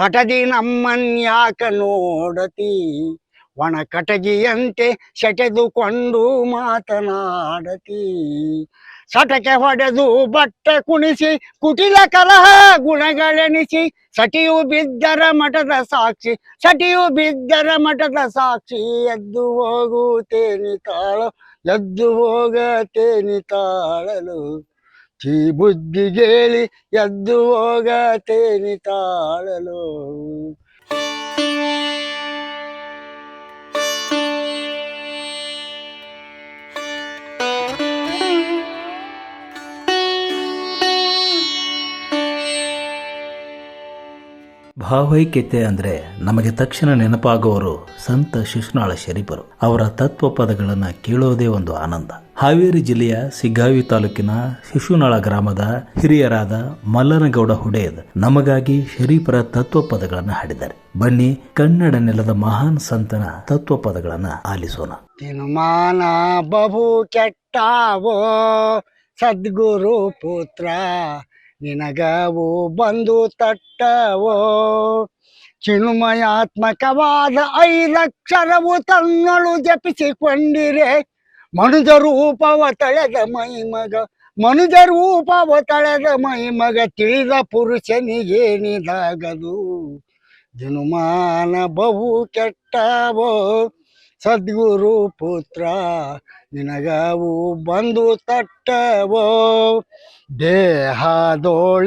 ಹಠದಿ ನಮ್ಮನ್ಯಾಕ ನೋಡತಿ? ಒಣ ಕಟಗಿಯಂತೆ ಸೆಟೆದುಕೊಂಡು ಮಾತನಾಡತಿ? ಸಟಕೆ ಹೊಡೆದು ಬಟ್ಟೆ ಕುಣಿಸಿ, ಕುಟಿಲ ಕಲಹ ಗುಣಗಳೆನಿಸಿ, ಸಟಿಯು ಬಿದ್ದರ ಮಠದ ಸಾಕ್ಷಿ, ಸಟಿಯು ಬಿದ್ದರ ಮಠದ ಸಾಕ್ಷಿ, ಎದ್ದು ಹೋಗುತ್ತೇನಿ ತಾಳು ಎದ್ದು ಹೋಗತೇನಿ ತಾಳಲು. ಚೀ ಬುದ್ಧಿಗೇಳಿ ಎದ್ದು ಹೋಗತೇನಿ ತಾಳಲು. ಭಾವೈಕ್ಯತೆ ಅಂದರೆ ನಮಗೆ ತಕ್ಷಣ ನೆನಪಾಗುವವರು ಸಂತ ಶಿಶುನಾಳ ಶರೀಫರು ಅವರ ತತ್ವ ಪದಗಳನ್ನು ಕೇಳೋದೇ ಒಂದು ಆನಂದ. ಹಾವೇರಿ ಜಿಲ್ಲೆಯ ಸಿಗ್ಗಾವಿ ತಾಲೂಕಿನ ಶಿಶುನಾಳ ಗ್ರಾಮದ ಹಿರಿಯರಾದ ಮಲ್ಲನಗೌಡ ಹುಡೇದ್ ನಮಗಾಗಿ ಶರೀಫರ ತತ್ವ ಪದಗಳನ್ನು ಹಾಡಿದ್ದಾರೆ. ಬನ್ನಿ ಕನ್ನಡ ನೆಲದ ಮಹಾನ್ ಸಂತನ ತತ್ವ ಪದಗಳನ್ನು ಆಲಿಸೋಣ. ಬಹು ಕೆಟ್ಟಾವೋ, ಸದ್ಗುರು ಪುತ್ರ, ನಿನಗವು ಬಂದು ತಟ್ಟವೋ, ಚಿಣುಮಯಾತ್ಮಕವಾದ ಐದಕ್ಷರವು ತನ್ನಳು ಜಪಿಸಿಕೊಂಡಿರೆ ಮನುಜ ರೂಪವ ತಳೆದ ಮೈಮಗ ಮನುಜ ರೂಪವ ತಳೆದ ಮೈಮಗ ತಿಳಿದ ಪುರುಷನಿಗೇನಿದಾಗದು ಜನುಮಾನ ಬಹು ಕೆಟ್ಟವೋ? ಸದ್ಗುರು ಪುತ್ರ, ನಿನಗವು ಬಂದು ತಟ್ಟವೋ? ದೇಹದೋಳಿದ್ದರೇನು?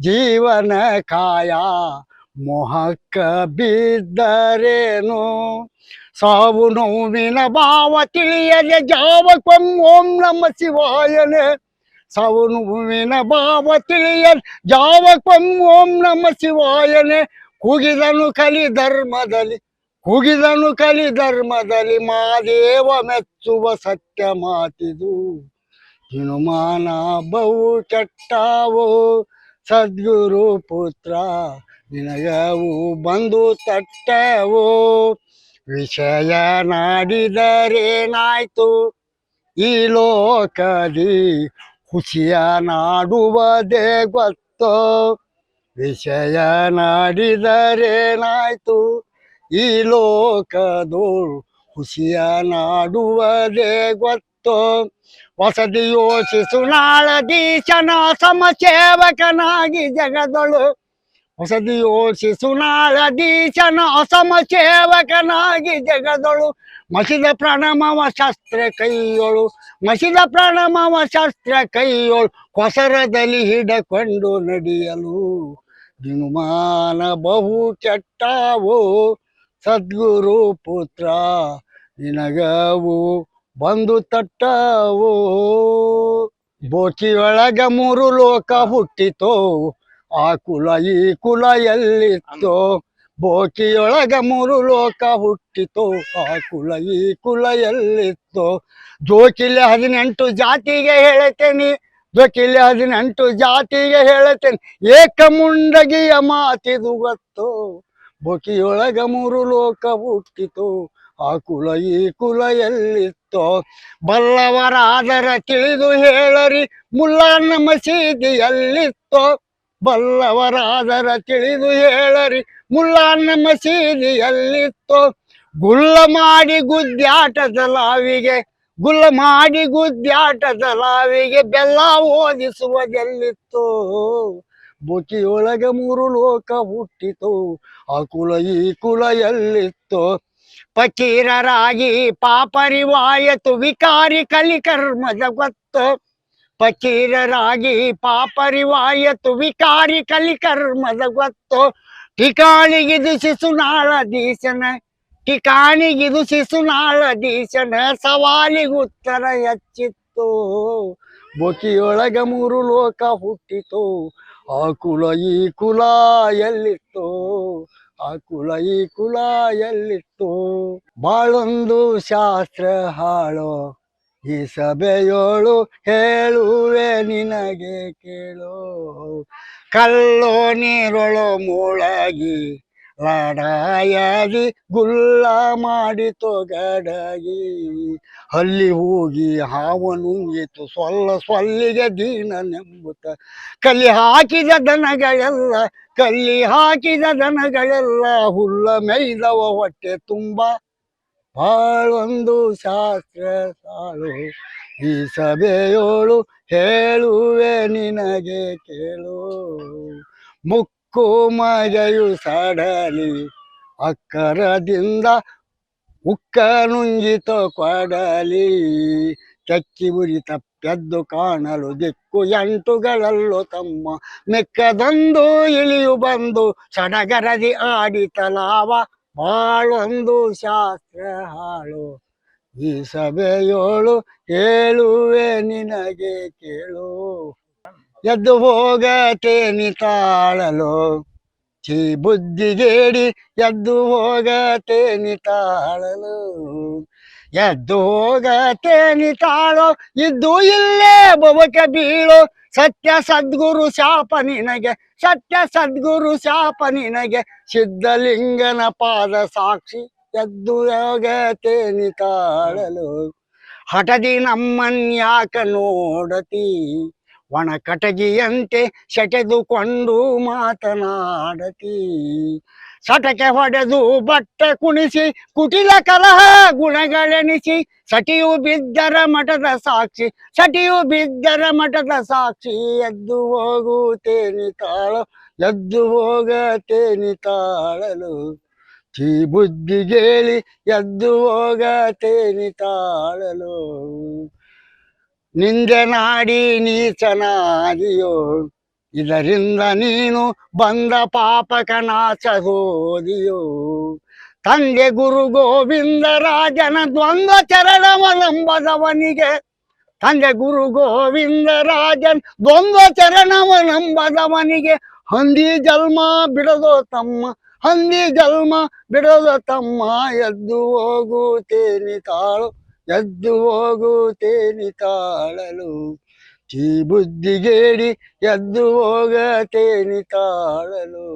ಜೀವನ ಕಾಯ, ಮೋಹಕ್ಕ ಬಿದ್ದರೇನು? ಸಾವು ನೋವಿನ ಭಾವ ತಿಳಿಯದೆ ಜಾವಕ್ಕೊಂ ಓಂ ನಮ ಶಿವಾಯನೆ. ಸಾವು ನೋವಿನ ಭಾವ ತಿಳಿಯದೆ ಜಾವಕ್ಕೊಂ ಓಂ ನಮ ಶಿವಾಯನೆ. ಕೂಗಿದನು ಕಲಿ ಧರ್ಮದಲ್ಲಿ, ಕೂಗಿದನು ಕಲಿ ಧರ್ಮದಲ್ಲಿ ಮಾದೇವ ಮೆಚ್ಚುವ ಸತ್ಯ ಮಾತಿದು. ಹನುಮಾನ ಬಹು ಚಟ್ಟಾವೋ ಸದ್ಗುರು ಪುತ್ರ, ನಿನಗವು ಬಂದು ತಟ್ಟವೋ. ವಿಷಯ ನಾಡಿದರೇನಾಯ್ತು ಈ ಲೋಕದಿ ಖುಷಿಯ ನಾಡುವುದೇ ಗೊತ್ತು. ವಿಷಯ ನಾಡಿದರೇನಾಯ್ತು ಈ ಲೋಕದು ಖುಷಿಯ ನಾಡುವುದೇ ಗೊತ್ತೋ. ವಸತಿ ಯೋಚಿಸು ನಾಳದೀಶನ ಸಮಸೇವಕನಾಗಿ ಜಗದಳು. ಹೊಸದಿ ಯೋಚಿಸು ನಾಳದೀಶನ ಅಸಮ ಸೇವಕನಾಗಿ ಜಗದಳು. ಮಸಿದ ಪ್ರಣಮವ ಶಸ್ತ್ರ ಕೈಯೋಳು. ಮಸಿದ ಪ್ರಣಮವ ಶಸ್ತ್ರ ಕೈಯೋಳು. ಕೊಸರದಲ್ಲಿ ಹಿಡಕೊಂಡು ನಡೆಯಲು. ದಿನುಮಾನ ಬಹು ಚಟ್ಟಾವು. ಸದ್ಗುರು ಪುತ್ರ, ನಿನಗವು ಬಂದು ತಟ್ಟವೋ. ಬೋಚಿಯೊಳಗ ಮೂರು ಲೋಕ ಹುಟ್ಟಿತೋ. ಆ ಕುಲ ಈ ಕುಲ ಎಲ್ಲಿತ್ತು ಬೋಕಿಯೊಳಗ ಮೂರು ಲೋಕ ಹುಟ್ಟಿತು, ಆ ಕುಲ ಈ ಕುಲ ಎಲ್ಲಿತ್ತು ಜೋಕಿಲೆ ಹದಿನೆಂಟು ಜಾತಿಗೆ ಹೇಳತೇನಿ, ಜೋಕಿಲೆ ಹದಿನೆಂಟು ಜಾತಿಗೆ ಹೇಳತೇನಿ, ಏಕ ಮುಂಡಗಿಯ ಮಾತಿದು ಗೊತ್ತು. ಬೋಕಿಯೊಳಗ ಮೂರು ಲೋಕ ಹುಟ್ಟಿತು, ಆ ಕುಲ ಈ ಕುಲ ಎಲ್ಲಿತ್ತೋ ಬಲ್ಲವರಾದರ ತಿಳಿದು ಹೇಳರಿ ಮುಲ್ಲಾನ ಮಸೀದಿ ಎಲ್ಲಿತ್ತೋ ಬಲ್ಲವರಾದರ ತಿಳಿದು ಹೇಳರಿ. ಮುಲ್ಲಾನ ಮಸೀದಿಯಲ್ಲಿತ್ತು ಗುಲ್ಲ ಮಾಡಿ ಗುದ್ದಾಟದ ಲಾವಿಗೆ ಗುಲ್ಲ ಮಾಡಿ ಗುದ್ದಾಟದ ಲಾವಿಗೆ ಬೆಲ್ಲ ಓದಿಸುವುದೆಲ್ಲಿತ್ತು? ಬುಕಿಯೊಳಗೆ ಮೂರು ಲೋಕ ಹುಟ್ಟಿತು. ಆ ಕುಲ ಈ ಕುಲ ಎಲ್ಲಿತ್ತು? ಪಕೀರರಾಗಿ ಪಾಪರಿವಾಯತು. ವಿಕಾರಿ ಕಲಿಕರ್ಮದ ಗೊತ್ತು. ಪಕೀರರಾಗಿ ಪಾಪರಿವಾಯತು ವಿಕಾರಿ ಕಲಿಕರ್ಮದ ಗೊತ್ತು. ಠಿಕಾಣಿಗಿದು ಶಿಶುನಾಳ ದೀಶನ. ಠಿಕಾಣಿಗಿದು ಶಿಶುನಾಳ ದೀಶನ. ಸವಾಲಿಗೆ ಉತ್ತರ ಹೆಚ್ಚಿತ್ತು. ಬೊಕಿಯೊಳಗ ಮೂರು ಲೋಕ ಹುಟ್ಟಿತು. ಆ ಕುಲ ಈ ಕುಲ ಎಲ್ಲಿತ್ತು? ಆ ಕುಲ ಈ ಕುಲ ಎಲ್ಲಿತ್ತು? ಬಾಳೊಂದು ಶಾಸ್ತ್ರ ಹಾಳೋ ಈ ಸಭೆಯೋಳು ಹೇಳುವೆ ನಿನಗೆ ಕೇಳೋ. ಕಲ್ಲೋ ನೀರೊಳು ಮೂಳಾಗಿ ಲಡಾಯದಿ ಗುಲ್ಲ ಮಾಡಿ ತೊಗಡಾಗಿ. ಅಲ್ಲಿ ಹೋಗಿ ಹಾವು ನುಂಗಿತು, ಸೊಲ್ಲ ಸೊಲ್ಲಿಗೆ ದೀನನೆಂಬುತ್ತ. ಕಲ್ಲಿ ಹಾಕಿದ ದನಗಳೆಲ್ಲ, ಕಲ್ಲಿ ಹಾಕಿದ ದನಗಳೆಲ್ಲ ಹುಲ್ಲ ಮೇಯ್ದವ ಹೊಟ್ಟೆ ತುಂಬ. ಬಾಳೊಂದು ಶಾಸ್ತ್ರ ಸಾಳು ಈ ಸಭೆಯೋಳು ಹೇಳುವೆ ನಿನಗೆ ಕೇಳು. ಮುಕ್ಕು ಮಜೆಯು ಸಡಲಿ, ಅಕ್ಕರದಿಂದ ಉಕ್ಕ ನುಂಜಿತ ಕೊಡಲಿ ಚಕ್ಕಿ ಉರಿ ತಪ್ಪೆದ್ದು ಕಾಣಲು ದಿಕ್ಕು ಎಂಟುಗಳಲ್ಲೂ ತಮ್ಮ ಮೆಕ್ಕದಂದು ಇಳಿಯು ಬಂದು, ಸಡಗರದಿ ಆಡಿತಲಾವ ಬಾಳೊಂದು ಶಾಸ್ತ್ರ ಹಾಳು. ಈ ಸಭೆಯೋಳು ಹೇಳುವೆ ನಿನಗೆ ಕೇಳು. ಎದ್ದು ಹೋಗತೇನಿ ತಾಳಲು. ಚಿ ಬುದ್ಧಿಗೇಡಿ ಎದ್ದು ಹೋಗತೇನಿ ತಾಳಲು. ಎದ್ದು ಹೋಗತೇನಿ ತಾಳೋ, ಇದ್ದು ಇಲ್ಲೇ ಬೊಬಕ ಬೀಳೋ. ಸತ್ಯ ಸದ್ಗುರು ಶಾಪ ನಿನಗೆ, ಸತ್ಯ ಸದ್ಗುರು ಶಾಪ ನಿನಗೆ. ಸಿದ್ಧಲಿಂಗನ ಪಾದ ಸಾಕ್ಷಿ ಎದ್ದು ಹೋಗತೇನಿ ತಾಳಲು. ಹಠದಿ ನಮ್ಮನ್ಯಾಕ ನೋಡತಿ. ಒಣ ಕಟಗಿಯಂತೆ ಸೆಟೆದುಕೊಂಡು ಮಾತನಾಡತಿ ಸಟಕೆ ಹೊಡೆದು ಬಟ್ಟೆ ಕುಣಿಸಿ ಕುಟಿಲ ಕಲಹ ಗುಣಗಳೆನಿಸಿ ಸಟಿಯು ಬಿದ್ದರ ಮಠದ ಸಾಕ್ಷಿ ಸಟಿಯು ಬಿದ್ದರ ಮಠದ ಸಾಕ್ಷಿ ಎದ್ದು ಹೋಗುತ್ತೇನಿ ತಾಳು ಎದ್ದು ಹೋಗತೇನಿ ತಾಳಲು ಚೀ ಬುದ್ಧಿಗೇಳಿ ಎದ್ದು ಹೋಗತೇನಿ ತಾಳಲು ನಿಂದೆ ನಾಡಿ ನೀಚನಾದಿಯೋ ಇದರಿಂದ ನೀನು ಬಂದ ಪಾಪಕ ನಾಶ ಹೋದಿಯೋ. ತಂದೆ ಗುರು ಗೋವಿಂದ ರಾಜನ ದ್ವಂದ್ವ ಚರಣವನಂಬದವನಿಗೆ, ತಂದೆ ಗುರು ಗೋವಿಂದ ರಾಜನ್ ದ್ವಂದ್ವ ಚರಣವನಂಬದವನಿಗೆ, ಹಂದಿ ಜಲ್ಮ ಬಿಡದೋ ತಮ್ಮ, ಹಂದಿ ಜಲ್ಮ ಬಿಡದ ತಮ್ಮ ಎದ್ದು ಹೋಗುತ್ತೇನೆ ತಾಳು. ಎದ್ದು ಹೋಗುತ್ತೇನಿ ತಾಳಲು. ಈ ಬುದ್ಧಿಗೇಡಿ ಎದ್ದು ಹೋಗತೇನಿ ತಾಳಲು.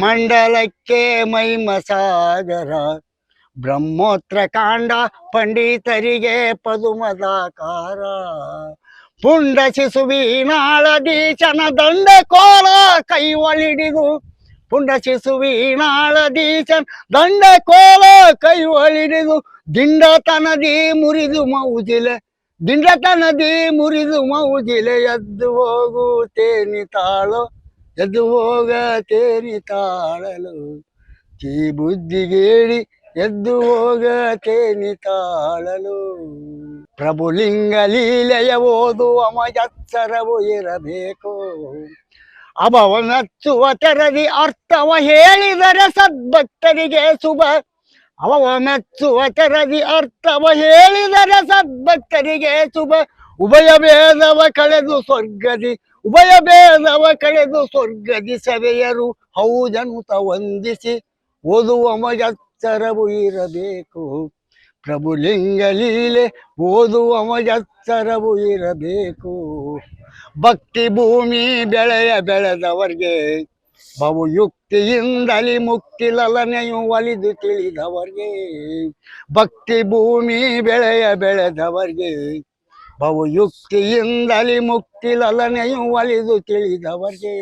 ಮಂಡಲಕ್ಕೆ ಮೈಮಸಾಗರ ಬ್ರಹ್ಮೋತ್ರ ಕಾಂಡ ಪಂಡಿತರಿಗೆ ಪದುಮದಾಕಾರ. ಪುಂಡ ಶಿಸುವಿನಾಳದೀಶನ ದಂಡ ಕೋಲ ಕೈ ಒಳಿಡಿದು ಪುಂಡ ದೀಶನ್ ದಂಡ ಕೋಲ ಕೈ ದಿಂಡ ತನದಿ ಮುರಿದು ಮೌಜಿಲೆ, ದಿಂಡತನದಿ ಮುರಿದು ಮೌಜಿಲೆ, ಎದ್ದು ಹೋಗುತ್ತೇನಿ ತಾಳು, ಎದ್ದು ಹೋಗ ತೇರಿ ತಾಳಲು. ಚೀ ಬುದ್ಧಿಗೇಡಿ ಎದ್ದು ಹೋಗ ತೇನಿ ತಾಳಲು. ಪ್ರಭುಲಿಂಗ ಲೀಲೆಯ ಓದುವ ಮಜತ್ಸರವು ಇರಬೇಕು. ಅಭವ ಮೆಚ್ಚುವ ತೆರದಿ ಅರ್ಥವ ಹೇಳಿದರೆ ಸದ್ಭಕ್ತರಿಗೆ ಶುಭ. ಅವವ ತೆರದಿ ಅರ್ಥವ ಹೇಳಿದರೆ ಸದ್ಭಕ್ತರಿಗೆ ಶುಭ. ಉಭಯ ಭೇದವ ಕಳೆದು ಸ್ವರ್ಗದಿ, ಉಭಯ ಭೇದವ ಕಳೆದು ಸ್ವರ್ಗದಿ ಸವೆಯರು ಹೌದನುತ ವಂದಿಸಿ ಓದುವ ಮಜತ್ತರವು ಇರಬೇಕು. ಪ್ರಭುಲಿಂಗ ಲೀಲೆ ಓದುವ ಮಜತ್ತರವು ಇರಬೇಕು. ಭಕ್ತಿ ಭೂಮಿ ಬೆಳೆಯ ಬೆಳೆದವರಿಗೆ ಬಹುಯುಕ್ತಿಯಿಂದಲಿ ಮುಕ್ತಿ ಲಲನೆಯು ಒಲಿದು ತಿಳಿದವರಿಗೆ ಭಕ್ತಿ ಭೂಮಿ ಬೆಳೆಯ ಬೆಳೆದವರಿಗೆ ಬಹುಯುಕ್ತಿಯಿಂದಲಿ ಮುಕ್ತಿ ಲಲನೆಯು ಒಲಿದು ತಿಳಿದವರಿಗೆ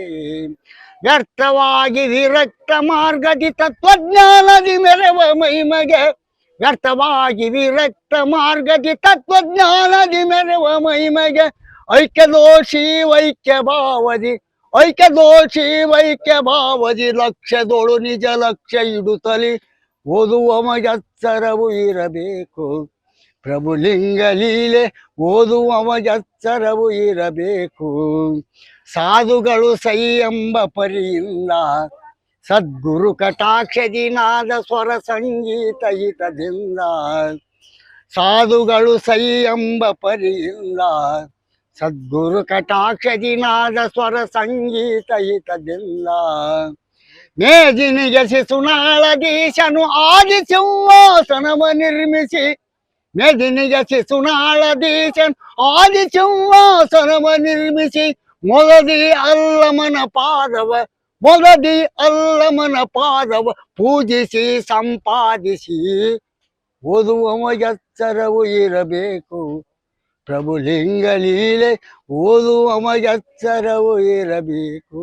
ವ್ಯರ್ಥವಾಗಿ ವಿರಕ್ತ ಮಾರ್ಗದಿ ತತ್ವಜ್ಞಾನದಿ ಮೆರವ ಮಹಿಮಗೆ ವ್ಯರ್ಥವಾಗಿ ವಿರಕ್ತ ಮಾರ್ಗದಿ ತತ್ವಜ್ಞಾನದಿ ಮೆರವ ಮಹಿಮೆಗೆ ಐಕ್ಯ ದೋಷಿ ವೈಕ್ಯ ಭಾವಜಿ ಐಕ್ಯ ದೋಷಿ ವೈಕ್ಯ ಭಾವದಿ ಲಕ್ಷ್ಯದೋಳು ನಿಜ ಲಕ್ಷ್ಯ ಇಡುತ್ತಲಿ. ಓದುವ ಮಜತ್ಸರವು ಇರಬೇಕು. ಪ್ರಭುಲಿಂಗ ಲೀಲೆ ಓದುವ ಮಜತ್ಸರವು ಇರಬೇಕು. ಸಾಧುಗಳು ಸೈ ಎಂಬ ಪರಿಯಿಂದ, ಸದ್ಗುರು ಕಟಾಕ್ಷದಿ ನಾದ ಸ್ವರ ಸಂಗೀತ ಹಿತದಿಂದ. ಸಾಧುಗಳು ಸೈ ಎಂಬ ಪರಿಯಿಂದ ಸದ್ಗುರು ಕಟಾಕ್ಷದಿ ನಾದ ಸ್ವರ ಸಂಗೀತ ಹಿತದಿಂದ ಮೇದಿನಿಗೆ ಶಿಸುನಾಳದೀಶನು ಆದಿ ಸಿಂಹಾಸನವ ನಿರ್ಮಿಸಿ ಮೇದಿನಿಗೆ ಶಿಸುನಾಳದೀಶನ್ ಆದಿ ಸಿಂಹಾಸನವ ನಿರ್ಮಿಸಿ ಮೊದದಿ ಅಲ್ಲಮನ ಪಾದವ ಮೊದದಿ ಅಲ್ಲಮನ ಪಾದವ ಪೂಜಿಸಿ ಸಂಪಾದಿಸಿ ಓದುವ ಎಚ್ಚರವು ಇರಬೇಕು ಪ್ರಭು ಲಿಂಗಲೀಲೆ ಓದುವ ಎಚ್ಚರವು ಇರಬೇಕು.